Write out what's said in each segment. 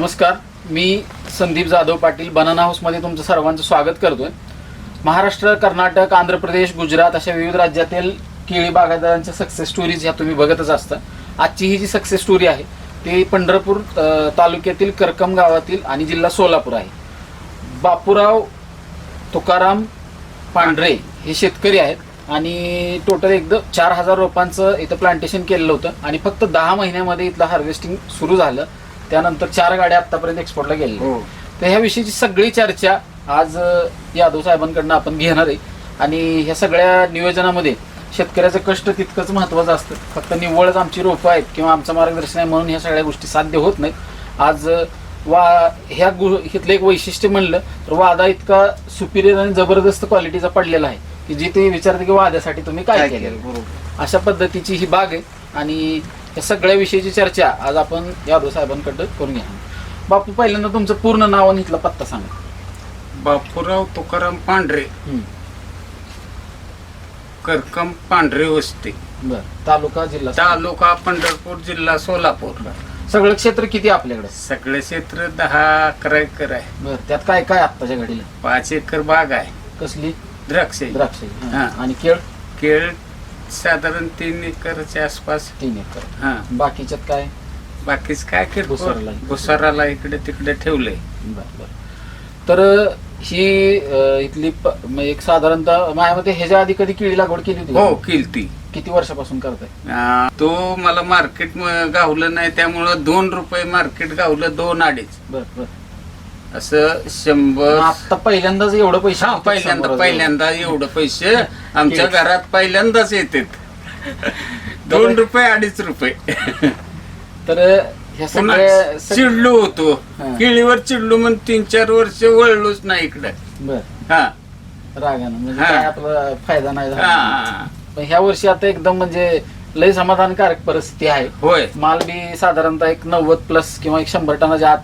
नमस्कार. मी संदीप जाधव पाटील बनाना हाऊसमध्ये तुमचं सर्वांचं स्वागत करतोय. महाराष्ट्र कर्नाटक आंध्र प्रदेश गुजरात अशा विविध राज्यातील केळी बागायतदारांच्या सक्सेस स्टोरीज ह्या तुम्ही बघतच असता. आजची ही जी सक्सेस स्टोरी आहे ती पंढरपूर तालुक्यातील करकम गावातील आणि जिल्हा सोलापूर आहे. बापूराव तुकाराम पांढरे हे शेतकरी आहेत आणि टोटल एकदम चार हजार रोपांचं इथं प्लांटेशन केलेलं होतं आणि फक्त दहा महिन्यामध्ये इथलं हार्वेस्टिंग सुरू झालं. त्यानंतर चार गाड्या आतापर्यंत एक्सपोर्टला गेल्या हो. तर ह्या विषयीची सगळी चर्चा आज अ, यादव साहेबांकडनं आपण घेणार आहे. आणि ह्या सगळ्या नियोजनामध्ये शेतकऱ्याचं कष्ट तितकंच महत्वाचं असतं. फक्त निव्वळच आमची रोपं आहेत किंवा आमचं मार्गदर्शन आहे म्हणून ह्या सगळ्या गोष्टी साध्य होत नाहीत. आज अ, वा ह्या गु इथलं एक वैशिष्ट्य म्हणलं तर वादा इतका सुपिरियर आणि जबरदस्त क्वालिटीचा पडलेला आहे की जी ते विचारते की वाद्यासाठी तुम्ही काय काय केलं केलं? बरोबर. अशा पद्धतीची ही बाग आहे. आणि या सगळ्या विषयीची चर्चा आज आपण यादव साहेबांकडं करून घ्या बापू पहिल्यांदा तुमचं पूर्ण नाव आणि इथला पत्ता सांगा. बापूराव तुकाराम पांढरे. करकम पांढरे वस्ती. बर तालुका जिल्हा तालुका पंढरपूर जिल्हा सोलापूर. सगळं क्षेत्र किती आहे आपल्याकडे? सगळे क्षेत्र दहा अकरा एकर आहे. बर त्यात काय काय आत्ताच्या घडीला? पाच एकर बाग आहे. कसली? द्राक्ष. द्राक्ष हा. आणि केळ? केळ साधारण तीन एकरच्या आसपास. तीन एकर. हा. बाकीच्यात काय? बाकीच काय भुसाराला. भुसाराला इकडे तिकडे ठेवलंय. बर बर. तर ही अं, इथली प- म- एक साधारणतः माझ्या मते ह्याच्या आधी कधी केळी लागवड केली होती हो किलती किती वर्षापासून करताय? आ, तो मला मार्केट गावलं नाही त्यामुळं दोन रुपये मार्केट गावलं दोन अडीच. बर बर. असं शंभर आता पहिल्यांदाच एवढं पैसे हा पहिल्यांदा पहिल्यांदा एवढं पैसे आमच्या. घरात पहिल्यांदाच येतात. दोन रुपये अडीच रुपये. तर ह्या पुन्हा सगळ्या सग- चिडलो होतो. हा. केळीवर चिडलो म्हणून तीन चार वर्ष वळलोच नाही इकडे. बर. हा. रागानं म्हणजे हा. काय आपला फायदा नाही झाला. हा. पण ह्या वर्षी आता एकदम म्हणजे लय समाधानकारक परिस्थिती आहे. होय. माल बी साधारणतः एक नव्वद प्लस किंवा एक शंभर टनाच्या आत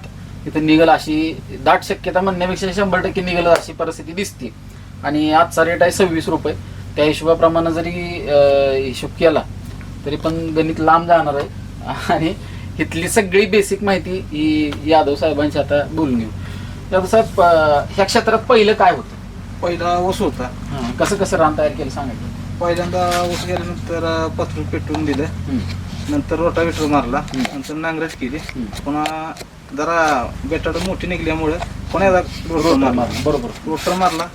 इथं निघल अशी दाट शक्यता म्हणण्यापेक्षा शंभर टक्के निघल अशी परिस्थिती दिसते. आणि आजचा रेट आहे सव्वीस रुपये. त्या हिशोबाप्रमाणे जरी हिशोब केला तरी पण गणित लांब जाणार आहे. आणि इथली सगळी बेसिक माहिती ही यादव साहेबांची आता बोलून घेऊ. यादव साहेब ह्या क्षेत्रात पहिलं काय होतं? पहिला ऊस होता. हां, कसं कसं रान तयार केलं सांगायचं पहिल्यांदा ऊस गेल्यानंतर पत्र पेटवून दिलं. नंतर रोटावेटर मारला. हम्म. नंतर नांगरट केली. हम्म. पुन्हा जरा बेटाड मोठी निघल्यामुळे पुन्हा एकदा रोटर मारला. बरोबर. रोटर मारला.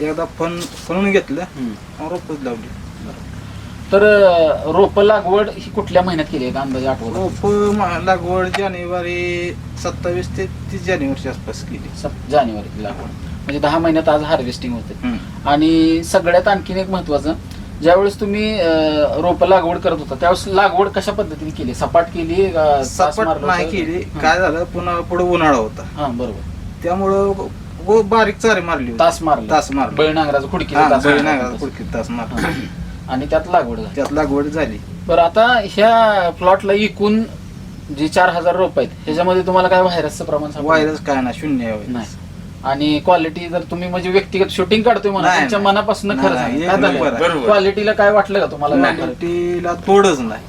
एकदा फन फनून घेतलं. रोपच लावली. तर रोप लागवड ही कुठल्या महिन्यात केली आहे? अंदाजे आठवत रोप लागवड जानेवारी सत्तावीस ते तीस जानेवारीच्या आसपास केली. जानेवारीत लागवड. म्हणजे दहा महिन्यात आज हार्वेस्टिंग होते. आणि सगळ्यात आणखीन एक महत्वाचं ज्यावेळेस तुम्ही रोप लागवड करत होता त्यावेळेस लागवड कशा पद्धतीने केली सपाट केली तास सपाट मारलं नाही होतं? केली हां. काय झालं पुन्हा पुढे उन्हाळा होता हा बरोबर त्यामुळं गो- बारीक चारी मारली होती. तास मारला तास मारला. बैल नांगराचं खुडकी हा, नांगराला होता. खुडकीत तास मारला हा. आणि त्यात लागवड झाली त्यात लागवड झाली बरं आता ह्या प्लॉटला एकूण जे चार हजार रोप आहेत ह्याच्यामध्ये तुम्हाला काय व्हायरसचं प्रमाण सापडलं? व्हायरस काय ना शून्य आहे व्हायरस. नाही आणि क्वालिटी जर तुम्ही म्हणजे व्यक्तिगत शूटिंग काढतोय म्हणा नाही, तुमच्या नाही. मनापासून खरं नाही, सांगा. एक काय नंबर झालं? आहे. बरोबर. क्वालिटीला काय वाटलं का तुम्हाला. काय? क्वालिटीला तोडच नाही.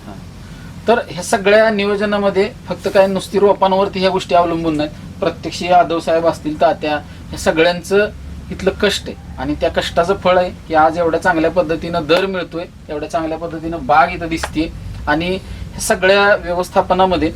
तर ह्या सगळ्या नियोजनामध्ये फक्त काय नुसती रोपांवरती ह्या गोष्टी अवलंबून नाहीत प्रत्यक्ष यादव साहेब असतील तात्या ह्या सगळ्यांचं इथलं कष्ट आहे आणि त्या कष्टाचं फळ आहे की आज एवढ्या चांगल्या पद्धतीनं दर मिळतोय एवढ्या चांगल्या पद्धतीनं बाग इथं दिसते आणि ह्या सगळ्या व्यवस्थापनामध्ये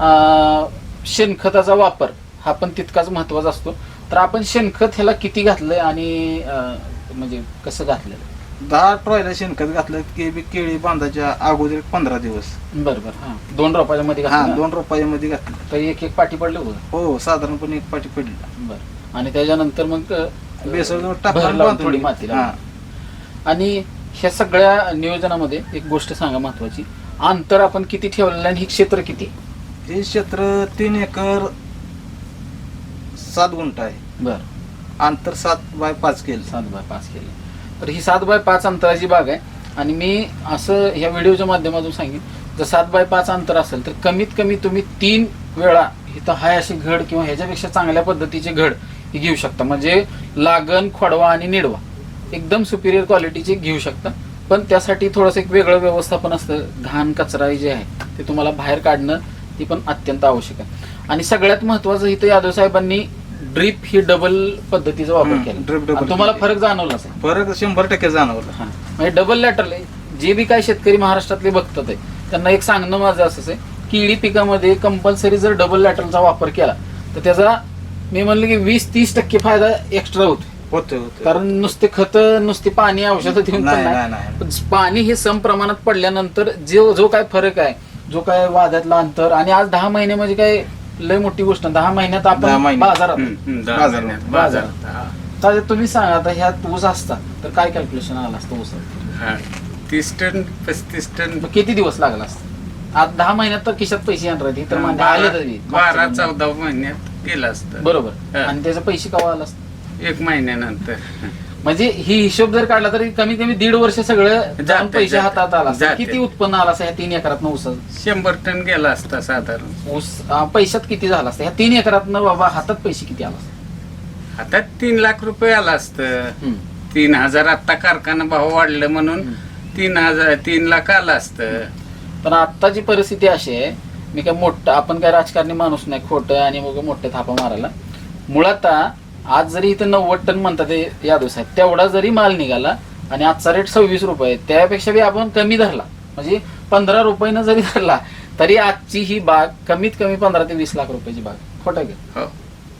अं, शेणखताचा वापर हा पण तितकाच महत्त्वाचा असतो तर आपण शेणखत ह्याला किती घातलंय आणि अं, म्हणजे कसं घातलेलं दहा ट्रॉयला शेणखत घातलं की बी केळी बांधाच्या अगोदर पंधरा दिवस. बरं बरं हा. दोन रोपाच्या मध्ये हा घातलं दोन रुपयामध्ये घातलं. तर एक एक पाठी पडलं होतं हो साधारणपणे एक पाठी पडली. बर. आणि त्याच्यानंतर मग अ, भर लावून बांधून थोडी दिली. माती हा. आणि ह्या सगळ्या नियोजनामध्ये एक गोष्ट सांगा महत्वाची. अंतर आपण किती ठेवलेलं आणि हे क्षेत्र किती? हे क्षेत्र तीन एकर सात गुंठ आहे. बर. अंतर सात बाय पाच केलं. सात बाय पाच केले. तर ही सात बाय पाच अंतराची बाग आहे. आणि मी असं ह्या व्हिडिओच्या माध्यमातून सांगेन जर सात बाय पाच अंतर असेल तर कमीत कमी तुम्ही तीन वेळा इथं हाय अशी घड किंवा ह्याच्यापेक्षा चांगल्या पद्धतीचे घड ही घेऊ शकता. म्हणजे लागण खोडवा आणि निडवा. एकदम सुपिरियर क्वालिटीचे घेऊ शकता. पण त्यासाठी थोडंसं एक वेगळं व्यवस्थापन असतं. घाण कचरा जे आहे ते तुम्हाला बाहेर काढणं ही पण अत्यंत आवश्यक आहे. आणि सगळ्यात महत्वाचं इथं यादव साहेबांनी ड्रीप ही डबल पद्धतीचा वापर हम्म, केला. double आणि तुम्हाला केली. फरक जाणवलाच आहे फरक शंभर टक्के जाणवला. म्हणजे डबल लॅटरल जे बी काय शेतकरी महाराष्ट्रातले बघतात आहे त्यांना एक सांगणं माझं असंच आहे केळी पिकामध्ये कंपल्सरी जर डबल लॅटरलचा वापर केला तर त्याचा मी म्हणलं की वीस तीस टक्के फायदा एक्स्ट्रा होतो होते कारण नुसते खत नुसते पाणी औषधं देऊन पण नाही, नाही नाही, नाही. पण पाणी हे सम प्रमाणात पडल्यानंतर जो जो काय फरक आहे जो काय वादातला अंतर आणि आज दहा महिने म्हणजे काय लय मोठी गोष्ट. दहा महिन्यात दहा आपण महिने. बाजारात हम्म, हम्म, दहा बाजारात. महिन्यात बाजारात. बाजारात हा. तर तुम्ही सांगा आता ह्यात ऊस असता तर काय कॅल्क्युलेशन आलं असतं ऊस हा. तीस टन पस्तीस टन मग किती दिवस लागला असतं आज दहा महिन्यात तर खिशात पैसे येणार आहेत. तर मान्य आले तरी बारा चौदा महिन्यात गेलं असतं बरोबर हा. आणि त्याचे पैसे केव्हा आलं असतं एक महिन्यानंतर म्हणजे ही हिशोब जर काढला तरी कमी कमी दीड वर्ष सगळं जाऊन जाते, पैसे जाते. हातात आला असतं. जाते. किती उत्पन्न आलं असं ह्या तीन एकरात ऊसाचं शंभर टन गेला असता साधारण ऊस अं, पैशात किती झाला असतं ह्या तीन एकरात बाबा हातात पैसे किती आला असतं? आता तीन लाख रुपये आला असतं हम्म. तीन हजार आता कारखाना भाव वाढलं म्हणून. तीन हजार तीन लाख आलं असतं पण आत्ताची परिस्थिती अशी आहे मी काय मोठं आपण काय राजकारणी माणूस नाही खोटं आणि मग मोठे थापा मारायला मुळात आज जरी इथं नव्वद टन म्हणतात हे यादव साहेब तेवढा जरी माल निघाला आणि आजचा रेट सव्वीस रुपये त्यापेक्षा बी आपण कमी धरला म्हणजे पंधरा रुपयानं जरी धरला तरी आजची ही बाग कमीत कमी पंधरा ते वीस लाख रुपयाची बाग खोटं का हो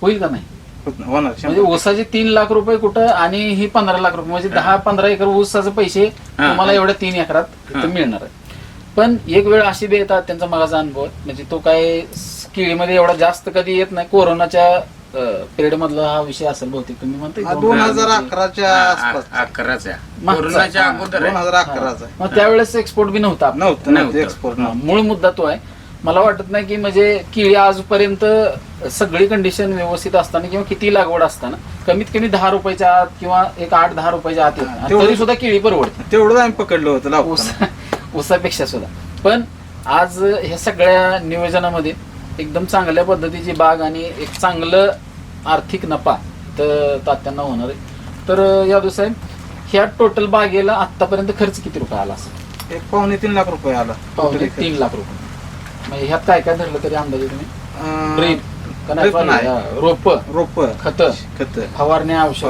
होईल का नाही म्हणजे. ऊसाचे तीन लाख रुपये कुठं आणि ही पंधरा लाख रुपये म्हणजे दहा पंधरा एकर ऊसाचे पैसे. तुम्हाला एवढ्या तीन एकरात. मिळणार आहे पण एक वेळ अशी बी येतात त्यांचा मागाचा अनुभव. म्हणजे तो काय केळीमध्ये एवढा जास्त कधी येत नाही कोरोनाच्या पिरियड मधला हा विषय असेल बहुतेक तुम्ही म्हणताय हा, दोन दोन हजार हजार अकराच्या आ- आसपास आ- अकराच्या मागचा. कोरोनाच्या अगोदर दोन आहे. हजार अकराचा आहे. मग त्यावेळेस एक्सपोर्ट बी नव्हता आपला. नव्हतं नव्हतं नव्हतं. एक्सपोर्ट हा, मूळ मुद्दा तो आहे मला वाटत नाही की म्हणजे केळी आजपर्यंत सगळी कंडिशन व्यवस्थित असताना किंवा किती लागवड असताना कमीत कमी दहा रुपयाच्या आत किंवा एक आठ दहा रुपयाच्या आत येत नाही. आणि तेवढं- तरी सुद्धा केळी परवडते तेवढंच आम्ही पकडलं होतं ऊस लावताना ऊसापेक्षा सुद्धा पण आज ह्या सगळ्या नियोजनामध्ये एकदम चांगल्या पद्धतीची बाग आणि एक चांगलं आर्थिक नफा तर तात्यांना होणार आहे. तर यादव साहेब ह्या टोटल बागेला आतापर्यंत खर्च किती रुपये आला असेल? एक पावणे तीन लाख रुपये आला. पावणे तीन लाख रुपये. म्हणजे ह्यात काय काय धरलं तरी अंदाजे तुम्ही. रोप रोप खत खत. फवारण्या औषध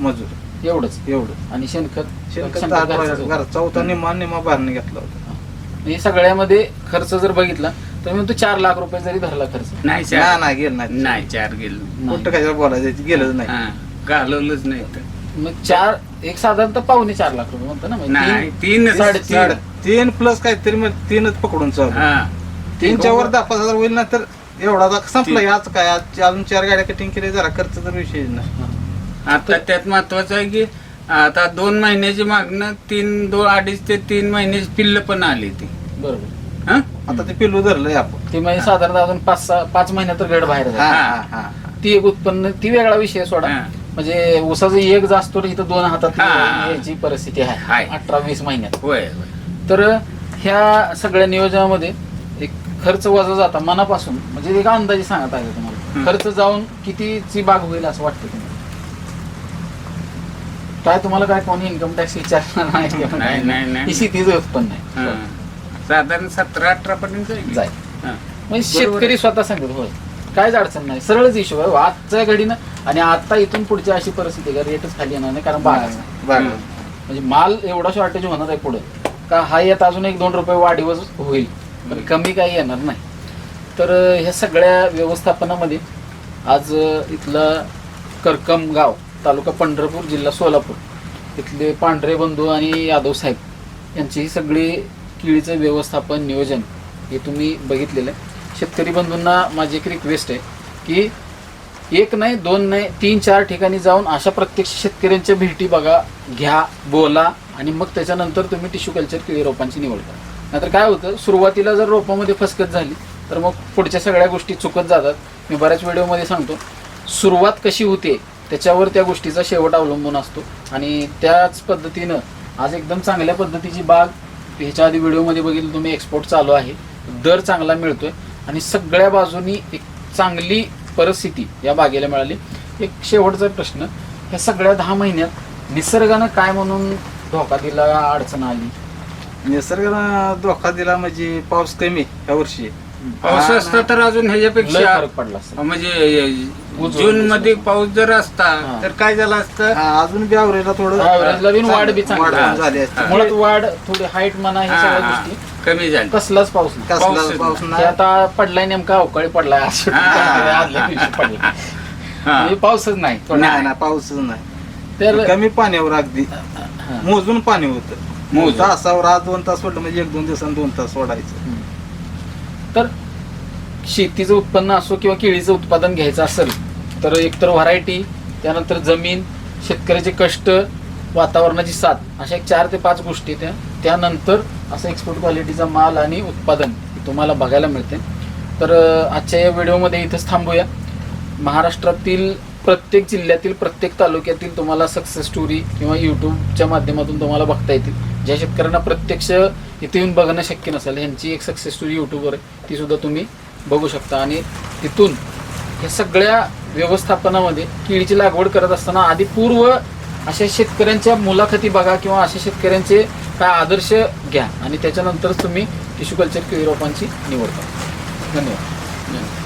मजूर. एवढंच. एवढं. आणि शेणखत? शेणखत होता निम्मा निम्मा बाहेरने घेतला होता. म्हणजे सगळ्यामध्ये खर्च जर बघितला तर मी म्हणतो चार लाख रुपये जरी धरला खर्च नाही नाही चार नाही गेलं नाही नाही चार गेलं. कुठं काय बोलायचं? गेलंच नाही. हा, घालवलंच नाही तर मग चार एक साधारणतः पावणे चार लाख रुपये म्हणतो ना म्हणजे नाही तीन- तीन साडेतीन. साडे तीन. प्लस काहीतरी मग तीनच पकडून चालू. हा. तीनच्या वर दहा पाच हजार होईल ना तर एवढा आता संपला. आज काय? आज अजून चार गाड्या कटिंग केली जरा खर्च तर विषय नाही. आता त्यात महत्वाचं आहे की आता दोन महिन्याची मागणं तीन दोन अडीच ते तीन महिन्याची पिल्ल पण आली ती. बरोबर. हा? आता ते पिल्लू धरलंय आपण ती म्हणजे साधारणतः अजून पाच सहा पाच महिन्यात तर गड बाहेर हा, जाईल. हा, हा, हा. ती एक उत्पन्न ती वेगळा विषय आहे सोडा हा. म्हणजे ऊसाचं एक जास्त तर इथं दोन हातात हा. याची परिस्थिती आहे आहे. अठरा वीस महिन्यात होय होय. तर ह्या सगळ्या नियोजनामध्ये एक खर्च वजा जाता मनापासून म्हणजे एक अंदाजे सांगत आहे तुम्हाला. खर्च जाऊन कितीची बाग होईल असं वाटतं तुम्हाला काय तुम्हाला काय कोणी इन्कम टॅक्स विचारणार नाही किंवा नाही, काय नाही, नाही. ही शेतीचं उत्पन्न हा. साधारण सतरा अठरा पर्यंत जाईल. जाईल. हा. म्हणजे बरोबर शेतकरी स्वतः सांगत होय. काहीच अडचण नाही. सरळच हिशोब आहे. आजच्या घडीनं आणि आता इथून पुढची अशी परिस्थिती आहे का रेटच खाली येणार नाही कारण बागाच नाही. म्हणजे माल एवढा शॉर्टेज होणार आहे पुढे. का हा येत अजून एक दोन रुपये वाढीवच होईल. पण कमी काही येणार नाही. तर अं, ह्या सगळ्या व्यवस्थापनामध्ये आज अं, इथलं करकम गाव तालुका पंढरपूर जिल्हा सोलापूर इथले पांढरे बंधू आणि यादव साहेब यांची ही सगळी किडीचं व्यवस्थापन नियोजन हे तुम्ही बघितलेलं आहे. शेतकरी बंधूंना माझी एक रिक्वेस्ट आहे की एक नाही दोन नाही तीन चार ठिकाणी जाऊन अशा प्रत्यक्ष शेतकऱ्यांच्या भेटी बघा घ्या बोला आणि मग त्याच्यानंतर तुम्ही टिश्यू कल्चर केळी रोपांची निवड करा. नाहीतर काय होतं सुरुवातीला जर रोपामध्ये फसकत झाली तर मग पुढच्या सगळ्या गोष्टी चुकत जातात. मी बऱ्याच व्हिडिओमध्ये सांगतो सुरुवात कशी होते त्याच्यावर त्या गोष्टीचा शेवट अवलंबून असतो. आणि त्याच पद्धतीनं आज एकदम चांगल्या पद्धतीची बाग ह्याच्या आधी व्हिडिओमध्ये बघितलं तुम्ही एक्सपोर्ट चालू आहे. दर चांगला मिळतोय. आणि सगळ्या बाजूनी एक चांगली परिस्थिती या बागेला मिळाली. एक शेवटचा प्रश्न ह्या सगळ्या दहा महिन्यात निसर्गानं काय म्हणून धोका दिला अडचण आली? निसर्गानं धोका दिला म्हणजे पाऊस कमी ह्या वर्षी. पाऊस असता तर अजून लय ह्याच्यापेक्षा फरक पडला असता. म्हणजे जून मध्ये. पाऊस जर असता. तर काय झालं असतं अजून बी आवरेला थोडं वाढ बी चांगली. वाढ. झाली असते मुळात वाढ थोडी हाईट म्हणा हे सगळ्या. गोष्टी कमी झाली कसलाच पाऊस पाऊस नाही आता पडलाय नेमका अवकाळी पडलाय हा. हा. हे पाऊसच नाही पाऊसच नाही तर कमी पाण्यावर अगदी हा. मोजून पाणी होतं मोजून. तासावर आज दोन तास सोडलं म्हणजे एक दोन दिवसांनी दोन तास सोडायचं तर शेतीचं उत्पन्न असो किंवा केळीचं उत्पादन घ्यायचं असेल तर एकतर व्हरायटी त्यानंतर जमीन शेतकऱ्याचे कष्ट वातावरणाची साथ अशा एक चार ते पाच गोष्टी त्या त्यानंतर असं एक्सपोर्ट क्वालिटीचा माल आणि उत्पादन तुम्हाला बघायला मिळते. तर आजच्या या व्हिडिओमध्ये इथंच थांबूया. महाराष्ट्रातील प्रत्येक जिल्ह्यातील प्रत्येक तालुक्यातील तुम्हाला सक्सेस स्टोरी किंवा यूट्यूबच्या माध्यमातून तुम्हाला बघता येतील. ज्या शेतकऱ्यांना प्रत्यक्ष इथे येऊन बघणं शक्य नसेल ह्यांची एक सक्सेस स्टोरी यूट्यूबवर आहे तीसुद्धा तुम्ही बघू शकता. आणि तिथून ह्या सगळ्या व्यवस्थापनामध्ये केळीची लागवड करत असताना आधी पूर्व अशा शेतकऱ्यांच्या मुलाखती बघा किंवा अशा शेतकऱ्यांचे काय आदर्श घ्या. आणि त्याच्यानंतरच तुम्ही टिश्यू कल्चर केळी रोपांची निवड करा. धन्यवाद.